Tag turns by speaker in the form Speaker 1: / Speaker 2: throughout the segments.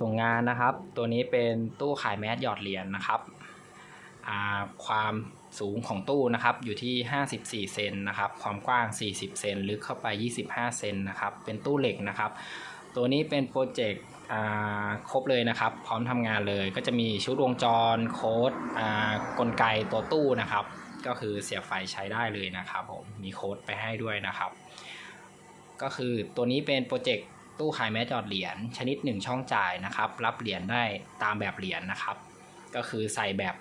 Speaker 1: ส่งงานนะครับ ตัวนี้เป็นตู้ขายแมสหยอดเหรียญนะครับความสูงของตู้นะครับอยู่ที่ 54 เซนนะครับ ความกว้าง 40 เซนลึกเข้าไป 25 เซนนะครับ เป็นตู้เหล็กนะครับ ตัวนี้เป็นโปรเจกต์ครบเลยนะครับ พร้อมทำงานเลย ก็จะมีชุดวงจรโค้ดกลไกตัวตู้นะครับ ก็คือเสียบไฟใช้ได้เลยนะครับผม มีโค้ดไปให้ด้วยนะครับ ก็คือตัวนี้เป็นโปรเจกต์ ตู้ขายแมสจอดเหรียญชนิด 1 ช่องจ่ายนะครับ รับเหรียญได้ตามแบบเหรียญนะครับ ก็คือใส่แบบ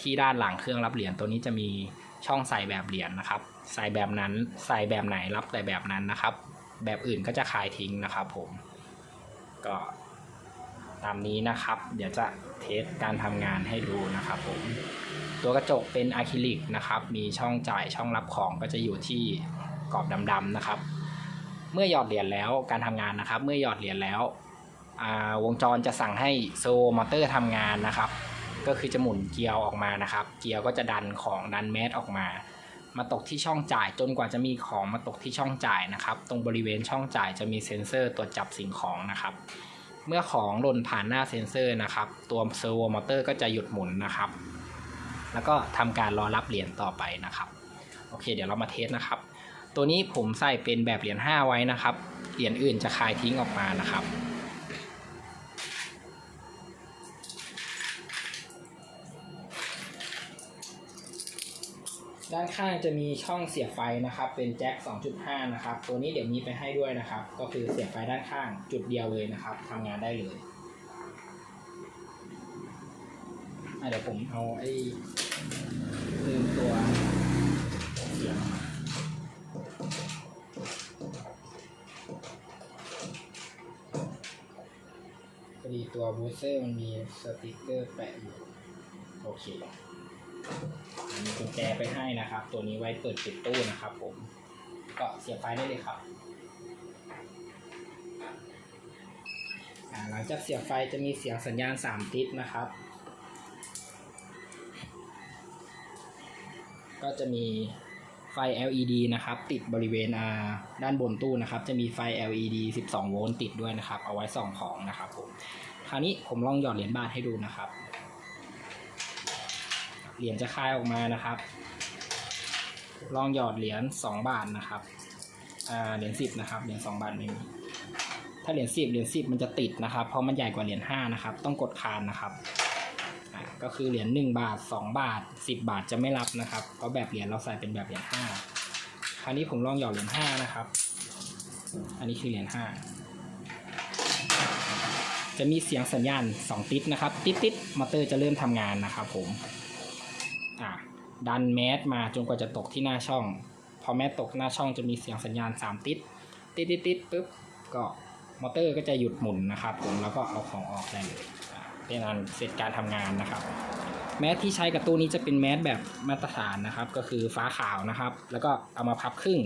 Speaker 1: ที่ด้านหลังเครื่องรับเหรียญตัวนี้จะมีช่องใส่แบบเหรียญนะครับ ใส่แบบนั้นใส่แบบไหนรับแต่แบบนั้นนะครับ แบบอื่นก็จะขายทิ้งนะครับ ผมก็ตามนี้นะครับ เดี๋ยวจะเทสการทำงานให้ดูนะครับ ผมตัวกระจกเป็นอะคริลิกนะครับ มีช่องจ่ายช่องรับของก็จะอยู่ที่กรอบดำๆนะครับ เมื่อหยอดเหรียญแล้วการทำงานนะครับ เมื่อหยอดเหรียญแล้ววงจรจะสั่งให้โซมอเตอร์ทำงานนะครับ ก็คือจะหมุนเกียร์ออกมานะครับ เกียร์ก็จะดันของดันแมสออกมา มาตกที่ช่องจ่ายจนกว่าจะมีของมาตกที่ช่องจ่ายนะครับ ตรงบริเวณช่องจ่ายจะมีเซ็นเซอร์ตรวจจับสิ่งของนะครับ เมื่อของหล่นผ่านหน้าเซ็นเซอร์นะครับ ตัวเซอร์โวมอเตอร์ก็จะหยุดหมุนนะครับ แล้วก็ทำการรอรับเหรียญต่อไปนะครับ โอเค เดี๋ยวเรามาเทสนะครับ ตัวนี้ผมใส่เป็นแบบเหรียญ5ไว้นะครับ เหรียญอื่นจะคายทิ้งออกมานะครับ ด้านข้างจะมีช่องเสียบไฟนะครับ เป็นแจ็ค 2.5 นะครับ ตัวนี้เดี๋ยวมีไปให้ด้วยนะครับ ก็คือเสียบไฟด้านข้างจุดเดียวเลยนะครับทำงานได้เลยอ่เดี๋ยวผมเอาไอ้ลืมตัว ตัวบูสเซอร์มันมีสติกเกอร์แปะอยู่ โอเคมีกุญแจไปให้นะครับ ตัวนี้ไว้เปิดปิดตู้นะครับผม ก็เสียบไฟได้เลยครับอ่าหลังจากเสียบไฟจะมีเสียงสัญญาณ 3 ติดนะครับ ก็จะมีไฟ LED นะครับ ติดบริเวณด้านบนตู้นะครับ จะมีไฟ LED 12 โวลต์ติดด้วยนะครับ เอาไว้ส่องของนะครับผม คราวนี้ผมลองหยอดเหรียญบาทให้ดูนะครับ เหรียญจะคายออกมานะครับ ลองหยอดเหรียญ2บาทนะครับเหรียญ10นะครับ เหรียญ2บาทไม่มี ถ้าเหรียญ10เหรียญ10มันจะติดนะครับ เพราะมันใหญ่กว่าเหรียญ5นะครับ ต้องกดคานนะครับ ก็คือเหรียญ1บาท2บาท10บาทจะไม่รับนะครับ เพราะแบบเหรียญเราใส่เป็นแบบเหรียญ5คราวนี้ผมลองหยอดเหรียญ5นะครับ อันนี้คือเหรียญ5 จะมีเสียงสัญญาณ 2 ติดนะครับ ติดติดมอเตอร์จะเริ่มทำงานนะครับผมอะดันแมสมาจนกว่าจะตกที่หน้าช่อง พอแมสตกหน้าช่องจะมีเสียงสัญญาณ 3 ติดติดติดติดปุ๊บก็มอเตอร์ก็จะหยุดหมุนนะครับ ผมแล้วก็เอาของออกได้เลยเป็นอันเสร็จการทำงานนะครับ แมสที่ใช้กับตู้นี้จะเป็นแมสแบบมาตรฐานนะครับ ก็คือฟ้าขาวนะครับ แล้วก็เอามาพับครึ่ง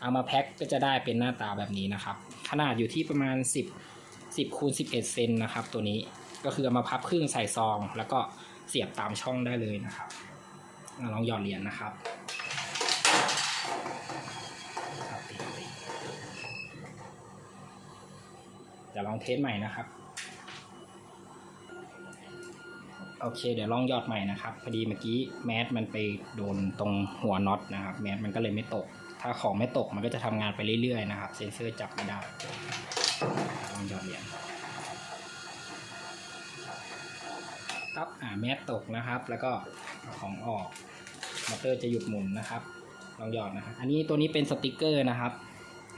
Speaker 1: เอามาแพ็คก็จะได้เป็นหน้าตาแบบนี้นะครับ ขนาดอยู่ที่ประมาณ 10 10คูณ11 เซนนะครับ ตัวนี้ก็คือเอามาพับครึ่งใส่ซอง แล้วก็เสียบตามช่องได้เลยนะครับลองหยอดเหรียญนะครับครับติดติดเดี๋ยวลองเทสใหม่นะครับ โอเค เดี๋ยวลองหยอดใหม่นะครับ พอดีเมื่อกี้แมสมันไปโดนตรงหัวน็อตนะครับ แมสมันก็เลยไม่ตก ถ้าของไม่ตกมันก็จะทำงานไปเรื่อยๆนะครับ เซ็นเซอร์จับไม่ได้ องหยอดเหรียญครับอ่าแมสตกนะครับ แล้วก็ของออกมอเตอร์จะหยุดหมุนนะครับลองหยอดนะครับอันนี้ตัวนี้เป็นสติกเกอร์นะครับ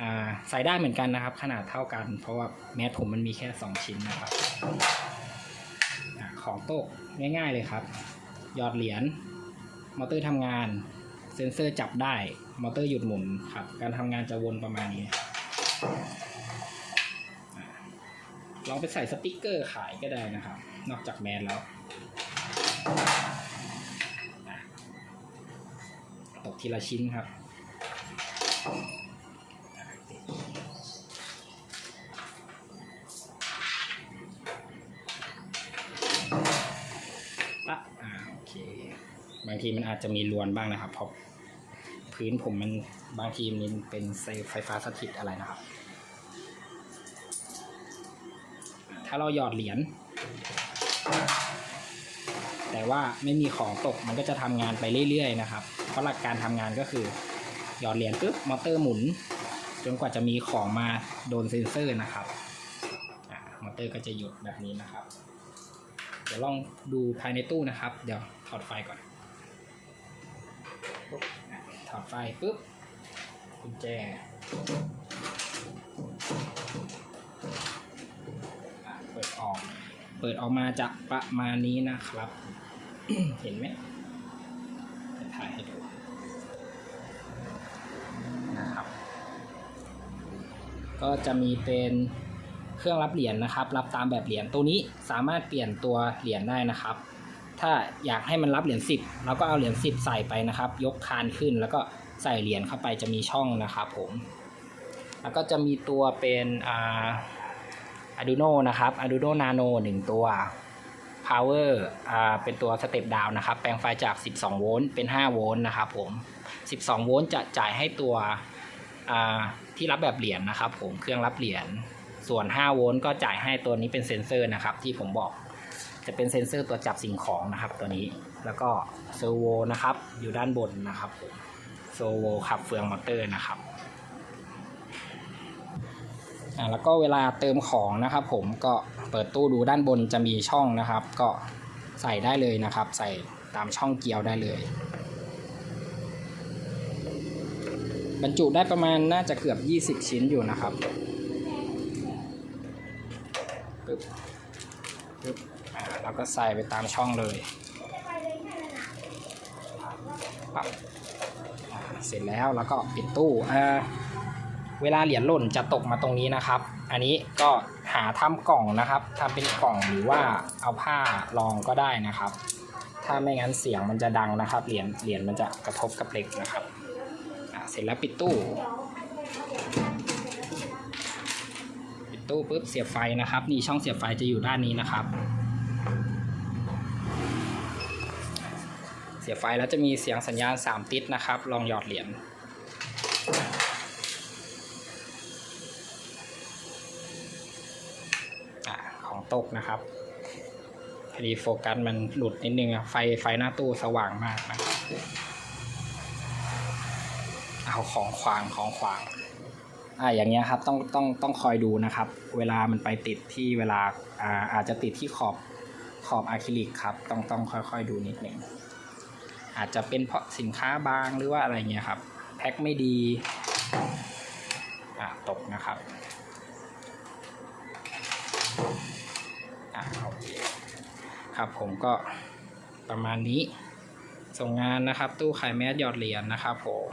Speaker 1: อ่าใส่ได้เหมือนกันนะครับ ขนาดเท่ากัน เพราะว่าแมสผมมันมีแค่ 2 ชิ้นนะครับอของตกง่าย ๆเลยครับ หยอดเหรียญมอเตอร์ทำงาน เซ็นเซอร์จับได้ มอเตอร์หยุดหมุนครับ การทำงานจะวนประมาณนี้ ลองไปใส่สติกเกอร์ขายก็ได้นะครับ นอกจากแมสแล้วตกทีละชิ้นครับปั๊บอ่าโอเค บางทีมันอาจจะมีรวนบ้างนะครับ เพราะพื้นผมมันบางทีมันเป็นไฟฟ้าสถิตอะไรนะครับาาเราหยอดเหรียญแต่ว่าไม่มีของตกมันก็จะทำงานไปเรื่อยๆนะครับ เพราะหลักการทำงานก็คือหยอดเหรียญปุ๊บมอเตอร์หมุน จนกว่าจะมีของมาโดนเซ็นเซอร์นะครับอมอเตอร์ก็จะหยุดแบบนี้นะครับ เดี๋ยวลองดูภายในตู้นะครับ เดี๋ยวถอดไฟก่อนถอดไฟปุ๊บกุญแจ ปิดออกมาจะประมาณนี้นะครับ เห็นไหมจะถ่ายให้ดูนะครับ ก็จะมีเป็นเครื่องรับเหรียญนะครับ รับตามแบบเหรียญตัวนี้สามารถเปลี่ยนตัวเหรียญได้นะครับ ถ้าอยากให้มันรับเหรียญ10เราก็เอาเหรียญ10 ใส่ไปนะครับ ยกคานขึ้นแล้วก็ใส่เหรียญเข้าไปจะมีช่องนะครับผมแล้วก็จะมีตัวเป็นอ่า Arduino นะครับ Arduino Nano 1 ตัว Power อ่าเป็นตัวสเต็ปดาวนะครับ แปลงไฟจาก 12 โวลต์เป็น 5 โวลต์นะครับผม 12 โวลต์จะจ่ายให้ตัวอ่าที่รับแบบเหรียญนะครับ ผมเครื่องรับเหรียญส่วน 5 โวลต์ก็จ่ายให้ตัวนี้เป็นเซ็นเซอร์นะครับ ที่ผมบอกจะเป็นเซ็นเซอร์ตัวจับสิ่งของนะครับ ตัวนี้แล้วก็เซอร์โวนะครับ อยู่ด้านบนนะครับผมเซโวขับเฟืองมอเตอร์นะครับ อ่าแล้วก็เวลาเติมของนะครับผมก็เปิดตู้ดูด้านบนจะมีช่องนะครับ ก็ใส่ได้เลยนะครับ ใส่ตามช่องเกียวได้เลย บรรจุได้ประมาณน่าจะเกือบ 20 ชิ้นอยู่นะครับปึ๊บปึ๊บอ่าแล้วก็ใส่ไปตามช่องเลยปั๊บเสร็จแล้วแล้วก็ปิดตู้อ่า เวลาเหรียญหล่นจะตกมาตรงนี้นะครับ อันนี้ก็หาทำกล่องนะครับทำเป็นกล่องหรือว่าเอาผ้ารองก็ได้นะครับ ถ้าไม่งั้นเสียงมันจะดังนะครับ เหรียญเหรียญมันจะกระทบกับเหล็กนะครับเสร็จแล้วปิดตู้ปิดตู้ปุ๊บเสียบไฟนะครับ นี่ช่องเสียบไฟจะอยู่ด้านนี้นะครับ เสียบไฟแล้วจะมีเสียงสัญญาณ 3 ติดนะครับ ลองหยอดเหรียญ อะของ ตกนะครับพอดีโฟกัสมันหลุดนิดนึงอะไฟไฟหน้าตู้สว่างมากนะเอาของขวางของขวางอ่าอย่างเงี้ยครับต้องต้องต้องคอยดูนะครับ เวลามันไปติดที่เวลาอ่าอาจจะติดที่ขอบขอบอะคริลิกครับต้องต้องค่อยๆดูนิดนึงอาจจะเป็นเพราะสินค้าบางหรือว่าอะไรเงี้ยครับ แพ็คไม่ดีอ่าตกนะครับ ครับผมก็ประมาณนี้ส่งงานนะครับ ตู้ขายแมสหยอดเหรียญนะครับผม